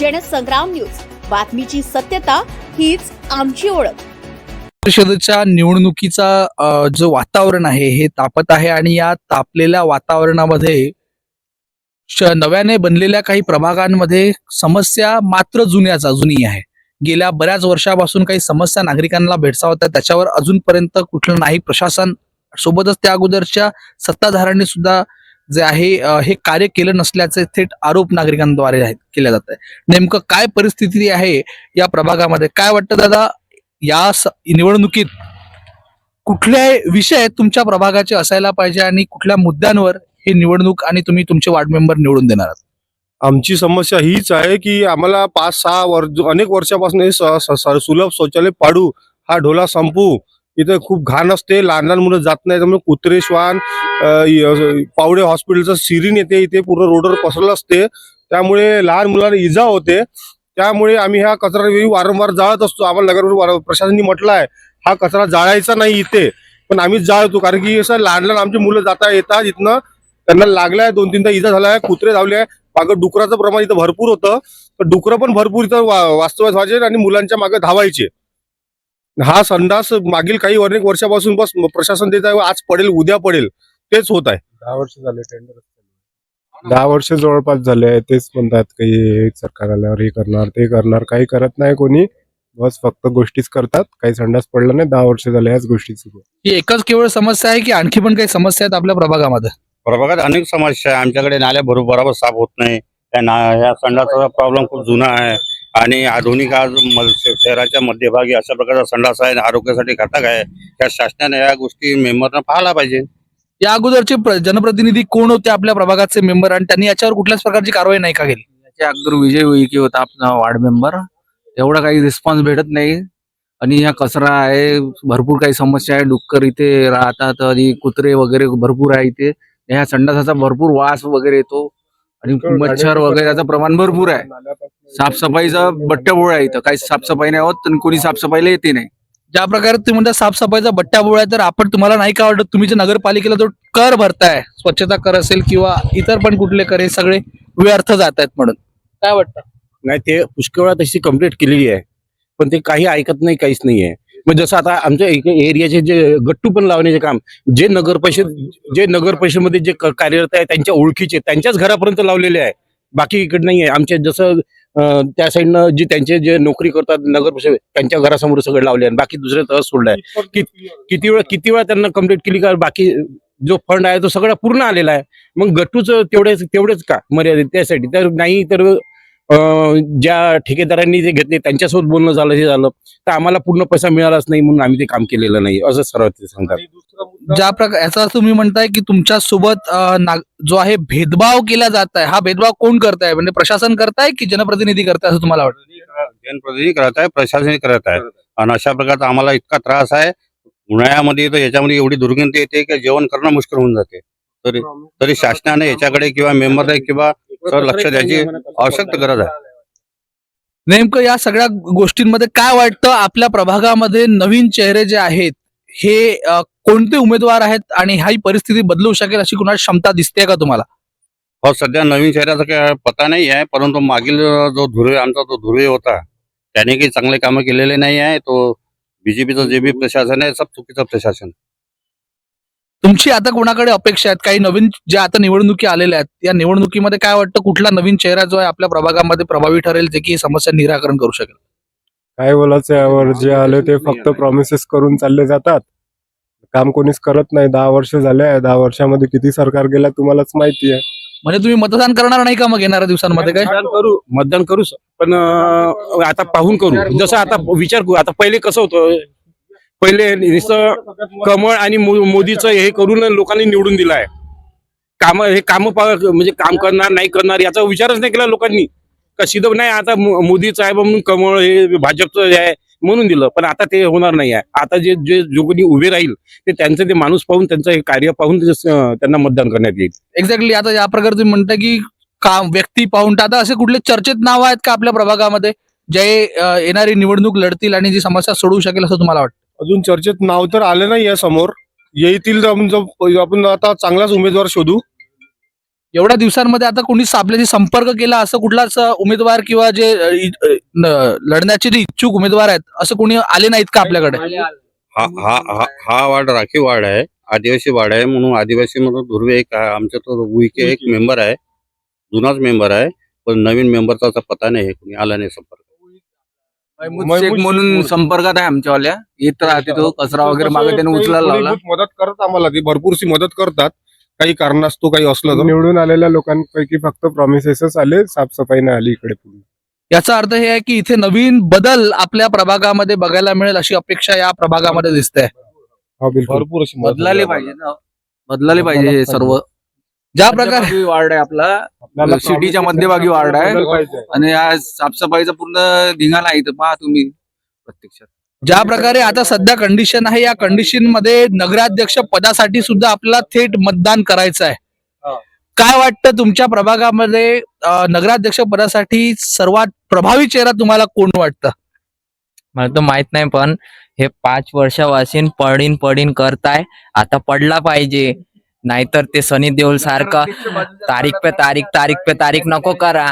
Jansangram news. बातमीची सत्यता हीच आमची ओळख. परिषदेच्या निवडणुकीचा जो वातावरण आहे हे तापत आहे आणि या तापलेल्या वातावरणामध्ये नव्याने बनलेल्या काही प्रभागांमध्ये समस्या मात्र जुन्याचा जुनी आहे. गेल्या बऱ्याच वर्षापासून काही समस्या नागरिकांना भेडसावत आहेत. त्याच्यावर अजूनपर्यंत कुठलं नाही प्रशासन. सोबतच त्या अगोदरच्या सत्ताधाऱ्यांनी सुद्धा जे आहे हे कार्य केलं नसल्याचे थेट आरोप नागरिकांद्वारे आहेत जात आहे नेमकं काय परिस्थिती आहे या प्रभागामध्ये? काय वाटतं दादा या निवडणुकीत कुठल्या विषय तुमच्या प्रभागाचे असायला पाहिजे आणि कुठल्या मुद्द्यांवर हे निवडणूक आणि तुम्ही तुमचे वार्ड मेंबर निवडून देणार आहात? आमची समस्या हीच आहे की आम्हाला पाच सहा वर्ष अनेक वर्षापासून सुलभ शौचालय पाडू हा ढोला संपू. इथे खूप घाण असते लहान लहान मुलं जात नाही त्यामुळे कुत्रे श्वान पावडे हॉस्पिटलचं सिरीन येते इथे पूर्ण रोडवर पसरलं असते. त्यामुळे लहान मुलांना इजा होते. त्यामुळे आम्ही ह्या कचरा वारंवार जाळत असतो. आम्हाला नगर वार- प्रशासनाने म्हटलं आहे हा कचरा जाळायचा नाही इथे. पण आम्ही जाळतो कारण की असं लहान लहान आमची मुलं जाता येतात इथनं. त्यांना लागलाय दोन तीनदा इजा झालाय कुत्रे धावले आहे मागं डुकराचं प्रमाण इथं भरपूर होतं. तर डुकरं पण भरपूर इथं वा- व्हायचे आणि मुलांच्या मागे धावायचे. हा संडास मागील काही अनेक वर्षापासून बस प्रशासन देत आहे आज पडेल उद्या पडेल तेच होत आहे. दहा वर्ष झाले टेंडर दहा वर्ष जवळपास झाले तेच म्हणतात काही हे सरकार आल्यावर हे करणार ते करणार काही करत नाही कोणी. बस फक्त गोष्टीच करतात काही संडास पडला नाही दहा वर्ष झाले ह्याच गोष्टी सुरू. ही एकच केवळ समस्या आहे की आणखी पण काही समस्या आहेत आपल्या प्रभागामध्ये? प्रभागात अनेक समस्या आहे. आमच्याकडे नाल्या भरू बरोबर साफ होत नाही. त्या ना ह्या संडासाचा प्रॉब्लेम खूप जुना आहे. आणि आधुनिक आज म- श- शहराच्या मध्यभागी अशा प्रकारचा संडास आहे आणि आरोग्यासाठी घटक आहे. त्या शासनाने या गोष्टी मेंबरना पाहायला पाहिजे. या अगोदरचे प्र- जनप्रतिनिधी कोण होते आपल्या प्रभागाचे मेंबर आणि त्यांनी याच्यावर कुठल्याच प्रकारची कारवाई नाही का केली? याच्या अगोदर विजय उईके होता आपला वार्ड मेंबर. एवढा काही रिस्पॉन्स भेटत नाही. आणि ह्या कचरा आहे भरपूर काही समस्या आहे. डुक्कर इथे राहतात आणि कुत्रे वगैरे भरपूर आहे इथे. ह्या संडासाचा भरपूर वास वगैरे येतो. आणि मच्छर वगैरे याचं प्रमाण भरपूर आहे. साफसफाईचा बट्ट्याबोळ आहे इथं. काही साफसफाई नाही होत आणि कोणी साफसफाईला येते नाही. ज्या प्रकारे तुम्ही म्हणता साफसफाईचा बट्ट्या बोळ आहे तर आपण तुम्हाला नाही का वाटत तुम्ही जे नगरपालिकेला जो कर भरताय स्वच्छता कर असेल किंवा इतर पण कुठले कर हे सगळे व्यर्थ जात आहेत म्हणून. काय वाटतं? नाही ते पुष्कळ वेळा तशी कंप्लीट केलेली आहे. पण ते काही ऐकत नाही काहीच नाही आहे. मग जसं आता आमच्या इकडे एरियाचे जे गट्टू पण लावण्याचे काम जे नगर परिषद जे नगर परिषदमध्ये जे कार्यरत आहे त्यांच्या ओळखीचे त्यांच्याच घरापर्यंत लावलेले आहे. बाकी इकडे नाही आहे आमच्या जसं त्या साईडनं जे त्यांचे जे नोकरी करतात नगर परिषद त्यांच्या घरासमोर सगळं लावले आहे. बाकी दुसरे तहस सोडलाय. किती वेळा किती वेळा त्यांना कंप्लीट केली का बाकी जो फंड आहे तो सगळा पूर्ण आलेला आहे. मग गट्टूच तेवढेच तेवढेच का मर्यादित? त्यासाठी. तर नाही तर ज्या ठेकेदारांनी ते घेतले त्यांच्यासोबत बोलणं झालं हे झालं तर आम्हाला पूर्ण पैसा मिळालाच नाही म्हणून आम्ही ते काम केलेलं नाही असं सर्व ते सांगतात. ज्या प्रकार याचा अर्थ तुम्ही म्हणताय की तुमच्यासोबत जो आहे भेदभाव केला जात आहे हा भेदभाव कोण करताय? म्हणजे प्रशासन करताय की जनप्रतिनिधी करताय असं तुम्हाला वाटतं? जनप्रतिनिधी करत आहे प्रशासन करत आहे. आणि अशा प्रकारचा आम्हाला इतका त्रास आहे उन्हाळ्यामध्ये तर याच्यामध्ये एवढी दुर्गंधी येते की जेवण करणं मुश्किल होऊन जाते. तरी तरी शासनाने याच्याकडे किंवा मेंबरने किंवा लक्ष द्यायची आवश्यक गरज आहे. नेमकं या सगळ्या गोष्टींमध्ये काय वाटतं? आपल्या प्रभागामध्ये नवीन चेहरे जे आहेत हे कोणते उमेदवार आहेत आणि ही परिस्थिती बदलू शकेल अशी कुणाची क्षमता दिसते का तुम्हाला? हो सध्या नवीन शहराचा काही पता नाही आहे परंतु मागील जो धुरे आमचा जो धुरे होता त्याने काही चांगले कामं केलेले नाही आहे. तो बीजेपीचं जे बी प्रशासन आहे सब चुकीचं प्रशासन तुमची आता कोणाकडे अपेक्षा आहेत? काही नवीन ज्या आता निवडणुकी आलेल्या आहेत या निवडणुकीमध्ये काय वाटतं? कुठला नवीन चेहरा जो आहे आपल्या प्रभागामध्ये प्रभावी ठरेल जे की ही समस्या निराकरण करू शकेल? काय बोलायचं यावर? जे आले ते फक्त प्रॉमिसेस करून चालले जातात. काम कोणीच करत नाही. दहा वर्ष झाले आहे. दहा वर्षामध्ये किती सरकार गेला तुम्हालाच माहिती आहे. म्हणजे तुम्ही मतदान करणार नाही का मग येणाऱ्या दिवसांमध्ये काय? मतदान करू मतदान करू पण अं, आता पाहून करू. जसं आता विचार करू. आता पहिले कसं होतं? पहिले नुसतं कमळ आणि मोदीचं हे करून लोकांनी निवडून दिलं आहे काम हे काम म्हणजे काम करणार नाही करणार याचा विचारच नाही केला लोकांनी. कशी तर नाही आता मो- मोदीचं आहे म्हणून कमळ हे भाजपचं हे आहे म्हणून दिलं पण आता ते होणार नाही आहे. आता जे जे जो कोणी उभे राहील ते त्यांचं ते माणूस पाहून त्यांचं हे कार्य पाहून त्यांना मतदान करण्यात येईल. एक्झॅक्टली आता या प्रकारे तुम्ही म्हणता की काम व्यक्ती पाहून आता असे कुठले चर्चेत नाव आहेत का आपल्या प्रभागामध्ये जे येणारी निवडणूक लढतील आणि जी समस्या सोडवू शकेल असं तुम्हाला वाटतं? अजून चर्चेत नाव तर आलं नाही आहे समोर. येतील तर आपण जो- आपण आता चांगलाच उमेदवार शोधू. एवढ्या दिवसांमध्ये आता कोणी आपल्याशी संपर्क केला असं कुठलाच अ, उमेदवार किंवा जे अ, इ- अ, न- लढण्याचे जे इच्छुक उमेदवार आहेत असं कोणी आले नाहीत का आपल्याकडे? हा हा हा हा वार्ड राखीव वार्ड आहे. आदिवासी वार्ड आहे म्हणून आदिवासी म्हणून धुर्वे एक आहे. आमच्या तो उईके एक मेंबर आहे. जुनाच मेंबर आहे. पण नवीन मेंबरचा पता नाही आहे. कोणी आला नाही संपर्क. शेख म्हणून संपर्कात आहे आमच्यावाल्या. येत राहते तो कचरा वगैरे मागे त्याने उचलायला लावला. मदत करतात आम्हाला. ती भरपूरशी मदत करतात. काही कारणास्तव काही असलं तर. निवडून आलेल्या लोकांपैकी फक्त प्रॉमिसेसच आले साफसफाई नाही आली इकडे पूर्ण याचा अर्थ हे आहे की इथे नवीन बदल आपल्या प्रभागामध्ये बघायला मिळेल अशी अपेक्षा या प्रभागामध्ये दिसते. हा बिलकुल. भरपूर अशी मदत बदलाले झाली पाहिजे ना. बदलाले पाहिजे हे सर्व. ज्या प्रकारे वार्ड आहे आपला सिटीच्या मध्यभागी वार्ड आहे. आणि आज साफसफाईचा पूर्ण धिंगाणा आहे इथं. पहा तुम्ही. प्रत्यक्षात. ज्या प्रकारे आता सध्या कंडिशन आहे या कंडिशनमध्ये नगराध्यक्ष पदासाठी सुद्धा आपल्याला थेट मतदान करायचं आहे. काय वाटतं तुमच्या प्रभागामध्ये नगराध्यक्ष पदासाठी सर्वात प्रभावी चेहरा तुम्हाला कोण वाटतं? मला तर माहीत नाही पण हे पाच वर्षापासून पडीन पडीन करताय. आता पडला पाहिजे. नाहीतर ते सनी देओल सारखं तारीख पे तारीख तारीख पे तारीख नको करा.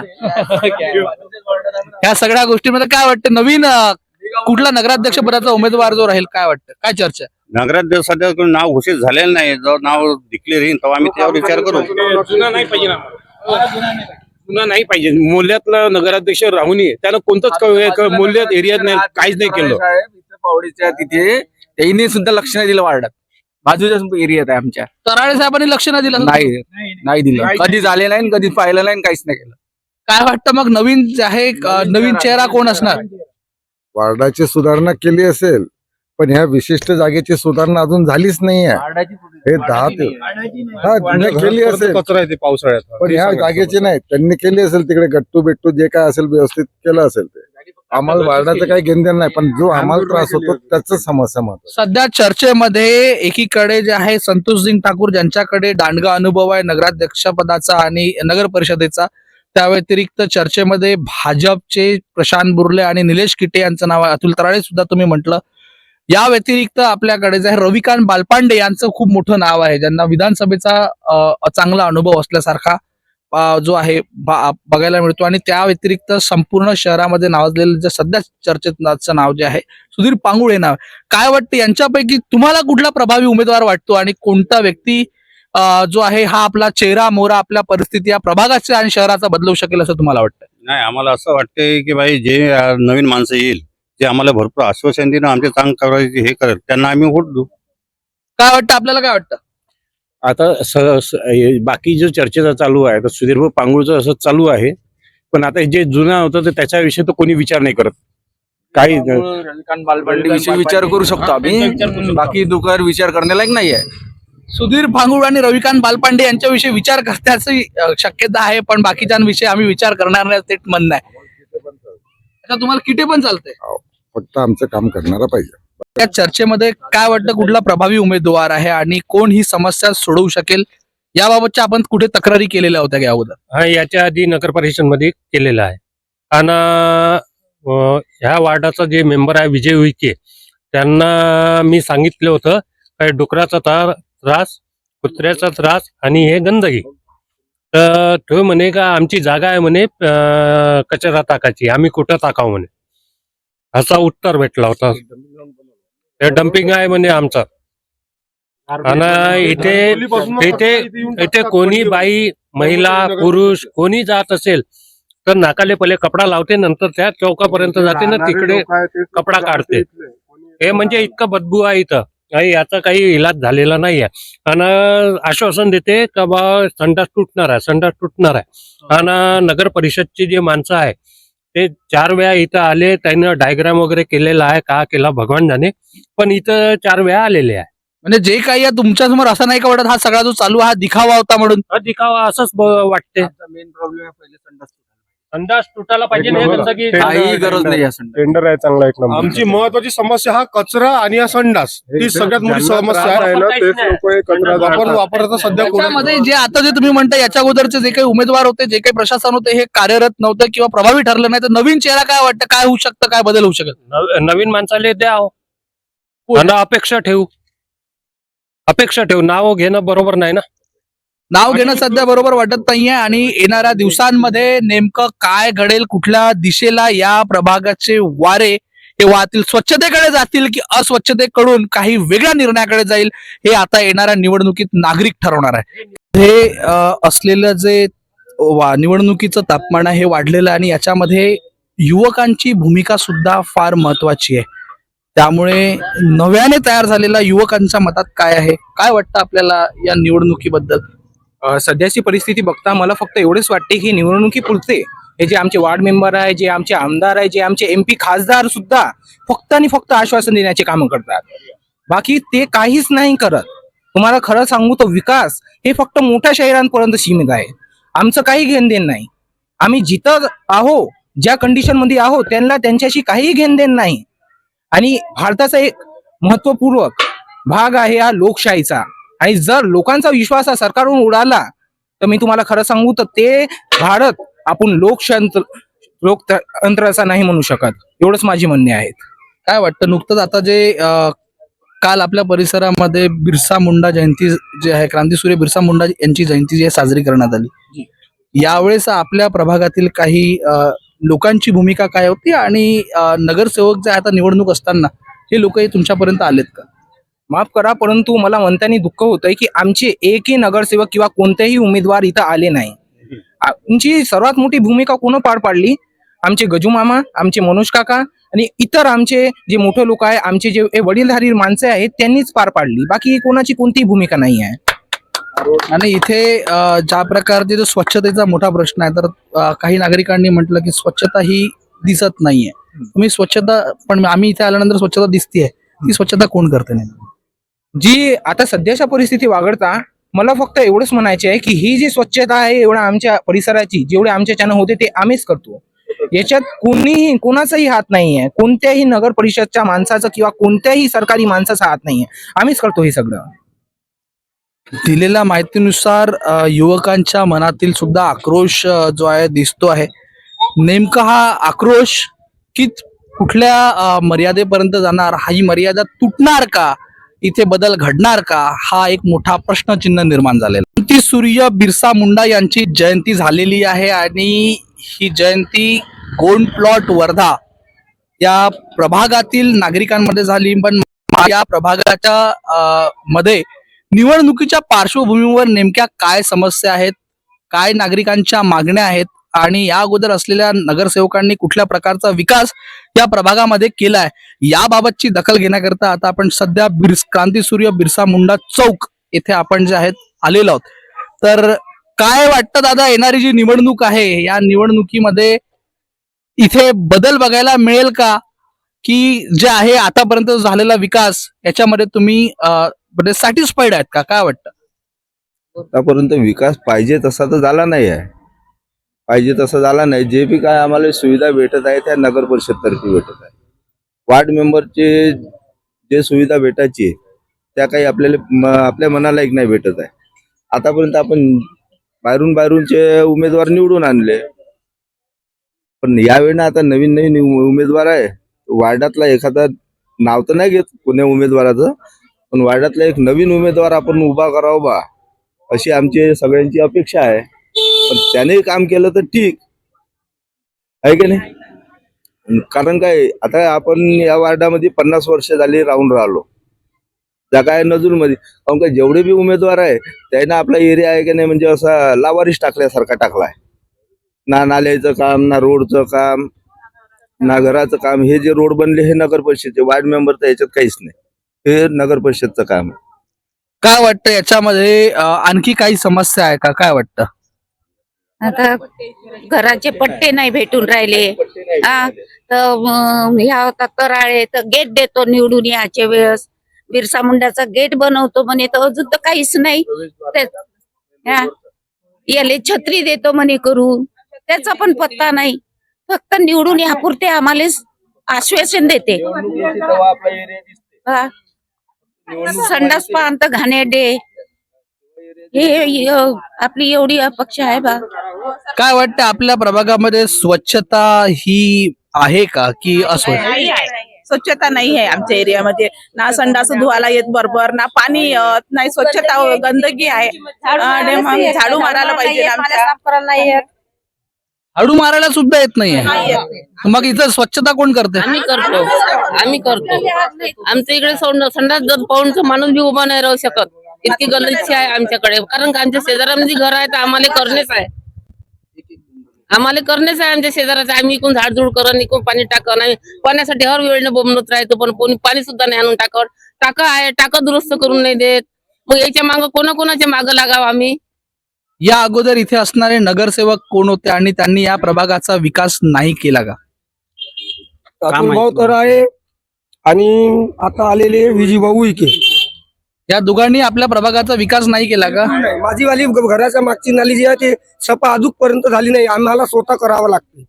या सगळ्या गोष्टीमध्ये काय वाटतं? नवीन अ, कुठला नगराध्यक्ष पदाचा उमेदवार जो राहील काय वाटतं? काय चर्चा? नगराध्यक्ष सध्या कोणी नाव घोषित झालेलं नाही. जर नाव डिक्लेअर येईल तेव्हा आम्ही त्यावर विचार करू. जुना नाही पाहिजे ना जुना नाही पाहिजे. मूल्यातला नगराध्यक्ष राहुनी त्यानं कोणतंच मूल्यात एरियात नाही काहीच नाही केलं. साहेब, इथं पावडीच्या तिथे त्यांनी सुद्धा लक्ष नाही दिलं वार्डात. बाजूच्या एरियात आहे आमच्या. तराळे साहेबांनी लक्ष नाही दिलं? नाही नाही दिलं. कधी झाले नाही कधी पाहिलं नाही काहीच नाही केलं. काय वाटतं मग नवीन जे आहे अ, नवीन चेहरा कोण असणार? वार्डाची सुधारणा केली असेल पण ह्या विशिष्ट जागेची सुधारणा अजून झालीच नाहीये हे दहा ते हा नाही केली असेल. कचरा येते पावसाळ्यात. पण ह्या. जागेची नाही. त्यांनी केली असेल तिकडे गट्टू बिट्टू जे काय असेल व्यवस्थित केलं असेल ते. आम्हाला वार्डाचं काही घेणदेण नाही पण जो आम्हाला त्रास होतो त्याच समस्या महत्वाची सध्या चर्चेमध्ये एकीकडे जे आहे संतोष सिंग ठाकूर ज्यांच्याकडे दांडगा अनुभव आहे नगराध्यक्ष पदाचा आणि नगर परिषदेचा त्या व्यतिरिक्त चर्चेमध्ये भाजपचे प्रशांत बुर्ले आणि निलेश किटे यांचं नाव आहे. अतुल तराळे सुद्धा तुम्ही म्हटलं. या व्यतिरिक्त आपल्याकडे जे आहे रविकांत बालपांडे यांचं खूप मोठं नाव आहे ज्यांना विधानसभेचा चांगला अनुभव असल्यासारखा जो आहे बघायला मिळतो. आणि त्या व्यतिरिक्त संपूर्ण शहरामध्ये नावाजलेलं जे सध्या चर्चेत नाव जे आहे सुधीर पांगुळे नाव काय वाटतं? यांच्यापैकी तुम्हाला कुठला प्रभावी उमेदवार वाटतो? आणि कोणता व्यक्ती जो आहे हा आपला चेहरा मोहरा आपल्या परिस्थिती या प्रभागाचा आणि शहराचा बदलवू शकेल असं तुम्हाला वाटतं? नाही आम्हाला असं वाटतंय की भाई जे नवीन माणसं येईल जे आम्हाला भरपूर आश्वासन देणं आमचे चांग करायचे हे करेल त्यांना आम्ही वोट देऊ. काय वाटतं? आपल्याला काय वाटतं? आता स- हे बाकी जो चर्चेचा चालू आहे तर सुधीर पांगुळचं असं चालू आहे पण आता हे जे जुना होतं तर त्याच्याविषयी तर कोणी विचार नाही करत. काही रविकांत बालपांडे विषयी विचार करू शकतो आम्ही. बाकी दुकर विचार करण्यालायक नाही आहे. सुधीर फांगुळ आणि रविकांत बालपांडे यांच्याविषयी विचार करण्याची शक्यता आहे पण बाकीच्यांविषयी आम्ही विचार करणार नाही ते म्हणणं आहे. तुम्हाला किटे पण चालतंय. फक्त आमचं काम करणारा पाहिजे. त्या चर्चेमध्ये काय वाटतं कुठला प्रभावी उमेदवार आहे आणि कोण ही समस्या सोडवू शकेल? याबाबतच्या आपण कुठे तक्रारी केलेल्या होत्या का अगोदर हा याच्या आधी नगर परिषदमध्ये केलेला आहे. आणि ह्या वार्डाचा जे मेंबर आहे विजय उईके त्यांना मी सांगितलं होतं काय डुकराचा त्रास कुत्र्याचा त्रास आणि हे गंदगी. तर तो म्हणे का आमची जागा आहे म्हणे कचरा टाकायची आम्ही कुठं टाकाव म्हणे. असा उत्तर भेटला होता. हे डम्पिंग आहे म्हणे आमचं. आणि इथे इथे इथे कोणी बाई महिला पुरुष कोणी जात असेल तर नाकाले पहिले कपडा लावते नंतर त्या चौकापर्यंत जाते ना तिकडे कपडा काढते. हे म्हणजे इतकं बदबू आहे इथं. काही याचा काही इलाज झालेला नाही आहे आणि आश्वासन देते का बा संडास तुटणार आहे संडास तुटणार आहे. आणि नगर परिषदची जे माणसं आहे ते चार वेळा इथं आले त्यानं डायग्राम वगैरे केलेला आहे का केला भगवान जाणे पण इथं चार वेळा आलेले आहे. म्हणजे जे काही आहे तुमच्यासमोर असं नाही का वाटत हा सगळा जो चालू आहे हा दिखावा होता म्हणून? हा दिखावा असंच ब- वाटते. मेन प्रॉब्लेम आहे पहिले संडास संडास तुटायला पाहिजे हे गंदगी काही गरज नाही या संडास. टेंडर आहे चांगला एक नंबर. आमची महत्वाची समस्या हा कचरा आणि हा संडास. ही सगळ्यात मोठी समस्या आहे ना तेच लोक हे कचरा वापर जाळतात. वापराचा सध्या कोणी त्याच्यामध्ये जे आता जे तुम्ही म्हणता याच्या अगोदरचे जे काही उमेदवार होते जे काही प्रशासन होते हे कार्यरत नव्हतं किंवा प्रभावी ठरलं नाही. तर नवीन चेहरा काय वाटतं? काय होऊ शकतं? काय बदल होऊ शकेल नव- नवीन माणसाले द्या आणि अपेक्षा ठेवू. अपेक्षा ठेवू. नाव घेणं बरोबर नाही ना? नाव घेणं सध्या बरोबर वाटत नाहीये आणि येणाऱ्या दिवसांमध्ये नेमकं काय घडेल कुठल्या दिशेला या प्रभागाचे वारे हे वाहतील स्वच्छतेकडे जातील की अस्वच्छतेकडून काही वेगळ्या निर्णयाकडे जाईल हे आता येणाऱ्या निवडणुकीत नागरिक ठरवणार आहे. हे असलेलं जे वा- निवडणुकीचं तापमान आहे हे वाढलेलं आहे आणि याच्यामध्ये युवकांची भूमिका सुद्धा फार महत्वाची आहे. त्यामुळे नव्याने तयार झालेल्या युवकांच्या मतात काय आहे? काय वाटतं आपल्याला या निवडणुकीबद्दल? सध्याची परिस्थिती बघता मला फक्त एवढेच वाटते की निवडणुकी पुरते. हे जे आमचे वार्ड मेंबर आहे जे आमचे आमदार आहे जे आमचे एमपी खासदार सुद्धा फक्त आणि फक्त आश्वासन देण्याचे काम करतात. बाकी ते काहीच नाही करत. तुम्हाला खरं सांगू तर विकास हे फक्त मोठ्या शहरांपर्यंत सीमित आहे. आमचं काही घेणदेण नाही. आम्ही जिथं आहो ज्या कंडिशनमध्ये आहो त्यांना त्यांच्याशी काही घेणदेण नाही. आणि भारताचा एक महत्वपूर्वक भाग आहे हा लोकशाहीचा. आणि जर लोकांचा विश्वास हा सरकारवरून उडाला तर मी तुम्हाला खरं सांगू तर ते भारत आपण लोकशांत्र लोकतंत्राचा नाही म्हणू शकत. एवढंच माझी म्हणणे आहेत. काय वाटतं? नुकतंच आता जे काल आपल्या परिसरामध्ये बिरसा मुंडा जयंती जे आहे क्रांतीसूर्य बिरसा मुंडा यांची जयंती जी आहे साजरी करण्यात आली. यावेळेस आपल्या प्रभागातील काही लोकांची भूमिका काय होती? आणि नगरसेवक जे आता निवडणूक असताना हे लोकही तुमच्यापर्यंत आलेत का? माफ करा परंतु मला म्हणताना दुःख होतंय की आमचे एकही नगरसेवक किंवा कोणतेही उमेदवार इथं आले नाही. आमची सर्वात मोठी भूमिका कोण पार पाडली? आमचे गजू मामा आमचे मनोज काका आणि इतर आमचे जे मोठे लोक आहे आमचे जे वडीलधारी माणसे आहेत त्यांनीच पार पाडली. बाकी कोणाची कोणतीही भूमिका नाही आहे. आणि इथे ज्या प्रकारचे जो स्वच्छतेचा मोठा प्रश्न आहे तर काही नागरिकांनी म्हटलं की स्वच्छता ही दिसत नाहीये. तुम्ही स्वच्छता पण आम्ही इथे आल्यानंतर स्वच्छता दिसतीये. ती स्वच्छता कोण करते नाही जी आता सध्याच्या परिस्थिती वागडता मला फक्त एवढंच म्हणायचे आहे की ही जी स्वच्छता आहे एवढ्या आमच्या परिसराची जेवढे आमच्याच्यानं होते ते आम्हीच करतो. याच्यात कोणीही कोणाचाही हात नाहीये कोणत्याही नगर परिषदच्या माणसाचा किंवा कोणत्याही सरकारी माणसाचा हात नाहीये आम्हीच करतो हे सगळं. दिलेल्या माहितीनुसार युवकांच्या मनातील सुद्धा आक्रोश जो आहे दिसतो आहे. नेमका हा आक्रोश कित कुठल्या मर्यादेपर्यंत जाणार? हा ही मर्यादा तुटणार का? इथे बदल घडणार का? हा एक मोठा प्रश्नचिन्ह निर्माण झालेला ती सूर्य बिरसा मुंडा यांची जयंती झालेली आहे आणि ही जयंती गोंड प्लॉट वर्धा या प्रभागातील नागरिकांमध्ये झाली. पण या प्रभागाच्या मध्ये निवडणुकीच्या पार्श्वभूमीवर नेमक्या काय समस्या आहेत? काय नागरिकांच्या मागण्या आहेत? आणि या अगोदर असलेल्या नगरसेवकांनी कुठल्या प्रकारचा विकास या प्रभागामध्ये केला आहे? याबाबतची दखल घेण्याकरता आता आपण सध्या बिर्स क्रांतीसूर्य बिरसा मुंडा चौक येथे आपण जे आहेत आलेलो आहोत. तर काय वाटतं दादा येणारी जी निवडणूक आहे या निवडणुकीमध्ये इथे बदल बघायला मिळेल का? की जे आहे आतापर्यंत झालेला विकास याच्यामध्ये तुम्ही म्हणजे सॅटिस्फाईड आहेत का? काय वाटतं? आतापर्यंत विकास पाहिजे तसा तर झाला नाही आहे पाहिजे तसा झाला नाही. जे बी काय आम्हाला सुविधा भेटत आहे त्या नगर परिषदतर्फे भेटत आहे. वार्ड मेंबरचे जे सुविधा भेटायची त्या काही आपल्याला आपल्या मनाला एक नाही भेटत आहे. आतापर्यंत आपण बाहेरून बाहेरूनचे उमेदवार निवडून आणले. पण यावेळी आता नवीन नवीन उम- उमेदवार आहे. वार्डातला एखादा नाव तर नाही घेत कोण्या उमेदवाराचं पण वार्डातला एक नवीन उमेदवार आपण उभा करावा बा अशी आमची सगळ्यांची अपेक्षा आहे. पण त्याने काम केलं तर ठीक. आहे की नाही? कारण काय आता आपण या वार्डामध्ये पन्नास वर्ष झाली राहून राहिलो. जागा आहे नजूरमध्ये कारण काय जेवढे बी उमेदवार आहे त्यांना आपला एरिया आहे की नाही म्हणजे असा लावारिश टाकल्यासारखा टाकलाय. ना नाल्याचं काम ना रोडचं काम ना घराचं काम. हे जे रोड बनले हे नगर परिषदचे. वार्ड मेंबर तर याच्यात काहीच नाही. हे नगर परिषदचं काम आहे. काय वाटतं याच्यामध्ये? आणखी काही समस्या आहे का? काय वाटतं? आता घराचे पट्टे नाही भेटून राहिले. हा तर ह्या होता कराळे तर गेट देतो निवडून याच्या वेळेस. बिरसा मुंडाचा गेट बनवतो म्हणे तर अजून तर काहीच नाही. ते- हा. याले छत्री देतो म्हणे करून. त्याचा पण पत्ता नाही. फक्त निवडून यापुरते आम्हाला आश्वासन देते. हा. संडास पांत घाणेरडे. हे आपली एवढी अपेक्षा आहे बा. काय वाटतं आपल्या प्रभागामध्ये स्वच्छता ही आहे का की अस्वच्छ? स्वच्छता नाही आहे आमच्या एरियामध्ये. ना संडास धुवायला येत बरोबर ना पाणी येत नाही स्वच्छता गंदगी आहे. आणि मग झाडू मारायला पाहिजे आमच्या. झाडू मारायला सुद्धा येत नाहीये. मग इथं स्वच्छता कोण करते? आम्ही करतो. आम्ही करतो. आमच्या इकडे सं- संडास जर पाहून माणूस बी उभा नाही राहू शकत. इतकी गलिच्छ आहे आमच्याकडे. कारण का आमच्या शेजारामध्ये घर आहे तर आम्हाला करणेच आहे. आम्हाला करणेच आहे आमच्या शेजाराचं. आम्ही इकून झाडझूड करण इकून पाणी टाकन आणि पाण्यासाठी हर वेळेने बोंबलत राहतो पण कोणी पाणी सुद्धा नाही आणून टाकत. टाका आहे टाका दुरुस्त करून नाही देत. मग याच्या मागं कोणाकोणाच्या मागं लागावं आम्ही? या अगोदर इथे असणारे नगरसेवक कोण होते आणि त्यांनी या प्रभागाचा विकास नाही केला का? अतुल भाऊ तर आहे आणि आता आलेले विजीभाऊ इके. या दोघांनी आपल्या प्रभागाचा विकास नाही केला का? माझी वाली घराच्या मागची नाली जी आहे ते सपा अजूक पर्यंत झाली नाही. आम्हाला स्वतः करावं लागते.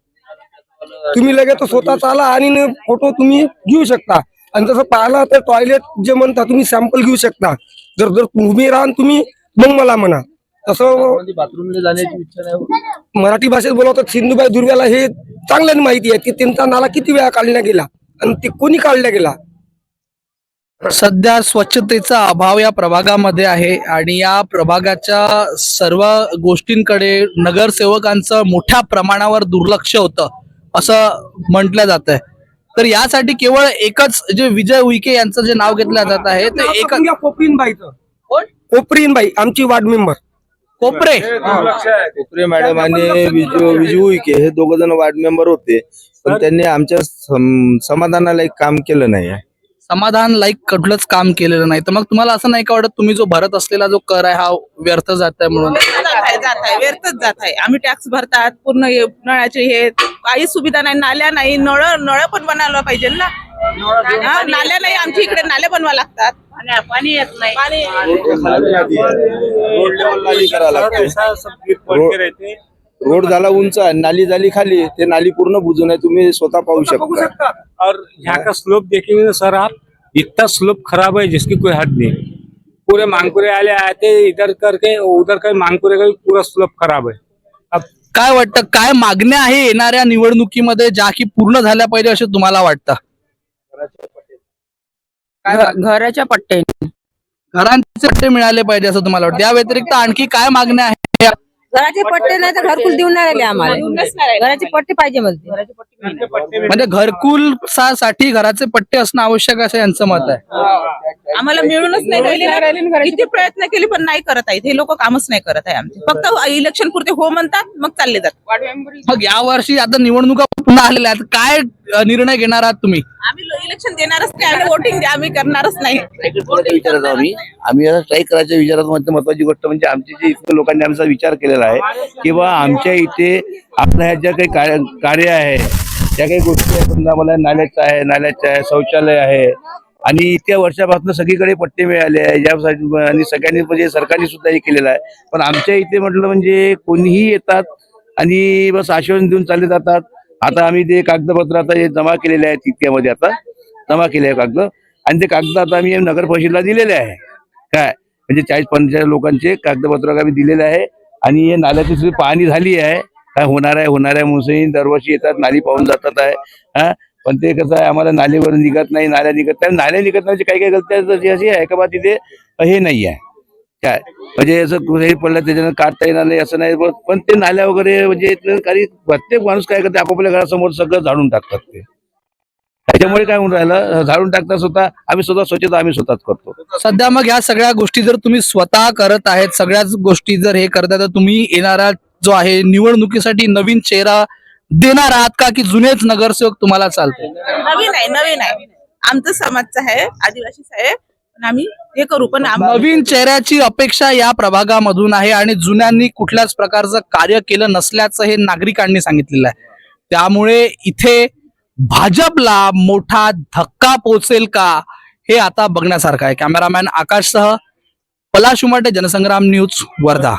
तुम्ही लगेच स्वतः चाला आणि न फोटो तुम्ही घेऊ शकता. आणि तसं पाहिलं तर टॉयलेट जे म्हणता तुम्ही सॅम्पल घेऊ शकता. जर जर तुम्ही राहा तुम्ही मग मला म्हणा. तसं बाथरूमला जाण्याची इच्छा नाही मराठी भाषेत बोलवतात सिंधुबाई दुर्व्याला हे चांगल्याने माहिती आहे. की त्यांचा नाला किती वेळा काढला गेला आणि ते कोणी काढला गेला? सध्या स्वच्छतेचा अभाव या प्रभागामध्ये आहे आणि या प्रभागाच्या सर्व गोष्टींकडे नगरसेवकांचं मोठ्या प्रमाणावर दुर्लक्ष होतं असं म्हटलं जात आहे तर यासाठी केवळ एकच जे विजय उईके यांचं जे नाव घेतलं जात आहे ते एक कोपरीन बाईचं कोपरीन बाई आमची वार्ड मेंबर. कोपरे. कोपरे मॅडम आणि विजू विजू उईके हे दोघ जण वार्ड मेंबर होते पण त्यांनी आमच्या सम- समाधानाला एक काम केलं नाही समाधान लाईक कुठलंच काम केलेलं नाही. तर मग तुम्हाला असं नाही का वाटत तुम्ही जो भरत असलेला जो कर आहे हा व्यर्थ जात आहे म्हणून? जात आहे जात आहे व्यर्थच जात आहे आम्ही टॅक्स भरतात पूर्ण हे नळाचे हे काही सुविधा नाही नाल्या नाही नळ नळ पण बनवलं पाहिजे ना? हा, नाल्या नाही आमच्या इकडे नाल्या बनवा लागतात. पाणी येत नाही. पाणी रोड करावं लागते झाला उंच आणि नाली झाली खाली ते नाली पूर्ण बुजून आहे तुम्ही स्वतः पाहू शकता. और यहाँ का स्लोप देखेंगे ना सर आप इतना स्लोप खराब है जिसकी कोई हद नहीं। पूरे मांगपुरे वाले आते इधर करके उधर का मांगपुरे का भी पूरा स्लोप खराब है। अब काय वाटतं? काय मागण्या आहे येणाऱ्या निवडणुकीमध्ये ज्या की पूर्ण झाल्या पाहिजे असे तुम्हाला वाटतं? घराच्या पट्टे. घरांचे पट्टे मिळाले पाहिजे असं तुम्हाला वाटतं? या व्यतिरिक्त आणखी काय मागण्या आहेत? घराचे पट्टे नाही तर घरकुल देऊन नाही राहिले आम्हाला. घराचे पट्टे पाहिजे म्हणते म्हणजे घरकुल सा- साठी घराचे पट्टे असणं आवश्यक असं यांचं मत आहे. आम्हाला मिळूनच नाही किती प्रयत्न केले पण नाही करत आहेत. हे लोक कामच नाही करत आहे आमचे. फक्त इलेक्शन पुरते हो म्हणतात मग चालले जातात. मग या वर्षी आता निवडणुका पुन्हा आलेल्या आहेत. काय निर्णय घेणार आहात तुम्ही? आम्ही इलेक्शन देणारच नाही. आम्ही वोटिंग आम्ही करणारच नाही. विचारात आम्ही? आम्ही स्ट्राईक करायच्या विचारात म्हणजे महत्वाची गोष्ट म्हणजे आमची जे इथल्या लोकांनी आमचा विचार केलेला आहे किंवा आमच्या इथे आपल्या ह्या ज्या काही कार्य कार्य आहे त्या काही गोष्टी आहेत समजा आम्हाला नाल्याचं आहे नाल्याचं आहे शौचालय आहे आणि इतक्या वर्षापासून सगळीकडे पट्टे मिळाले आहे यासाठी आणि सगळ्यांनी म्हणजे सरकारने सुद्धा हे केलेलं आहे. पण आमच्या इथे म्हटलं म्हणजे कोणीही येतात आणि बस आश्वासन देऊन चालले जातात. आता आम्ही ते कागदपत्र आता हे जमा केलेले आहेत इतक्यामध्ये आता जमा केले आहे कागद आणि ते कागद आता आम्ही नगर परिषदला दिलेले आहे. काय? म्हणजे चाळीस पंचेचाळीस लोकांचे कागदपत्र आम्ही दिलेले आहे आणि हे नाल्याची सुद्धा पाहणी झाली आहे. काय होणार आहे होणार आहे म्हणून दरवर्षी येतात नाली पाहून जातात आहे. हा? पण ते कसं आहे आम्हाला नालीवर निघत नाही नाल्या निघत नाही. नाल्या निघत नाही म्हणजे काही काही गलत्या अशी आहे का बा तिथे? हे नाही आहे. काय? म्हणजे असं कुठेही पडलं त्याच्यानं काढता येणार नाही असं नाही. पण- ते नाल्या वगैरे म्हणजे काही प्रत्येक माणूस काय करते आपापल्या घरासमोर सगळं झाडून टाकतात ते. त्याच्यामुळे काय होऊन राहिलं झाडून टाकता स्वतः आम्ही स्वतः स्वच्छता आम्ही स्वतःच करतो. सध्या मग ह्या सगळ्या गोष्टी जर तुम्ही स्वतः करत आहेत सगळ्याच गोष्टी जर हे करताय तर तुम्ही येणारा जो आहे निवडणुकीसाठी नवीन चेहरा देणार आहात का की जुनेच नगरसेवक तुम्हाला चालते नवीन आहे नवीन आहे. आमचं समाजचं आहे आदिवासीच आहे. आम्ही हे करू पण नवीन चेहऱ्याची अपेक्षा या प्रभागामधून आहे आणि जुन्यांनी कुठल्याच प्रकारचं कार्य केलं नसल्याचं हे नागरिकांनी सांगितलेलं आहे. त्यामुळे इथे भाजपला मोठा धक्का पोचेल का हे आता बघण्यासारखं आहे. कॅमेरामॅन आकाशसह पलाश उमाटे जनसंग्राम न्यूज वर्धा.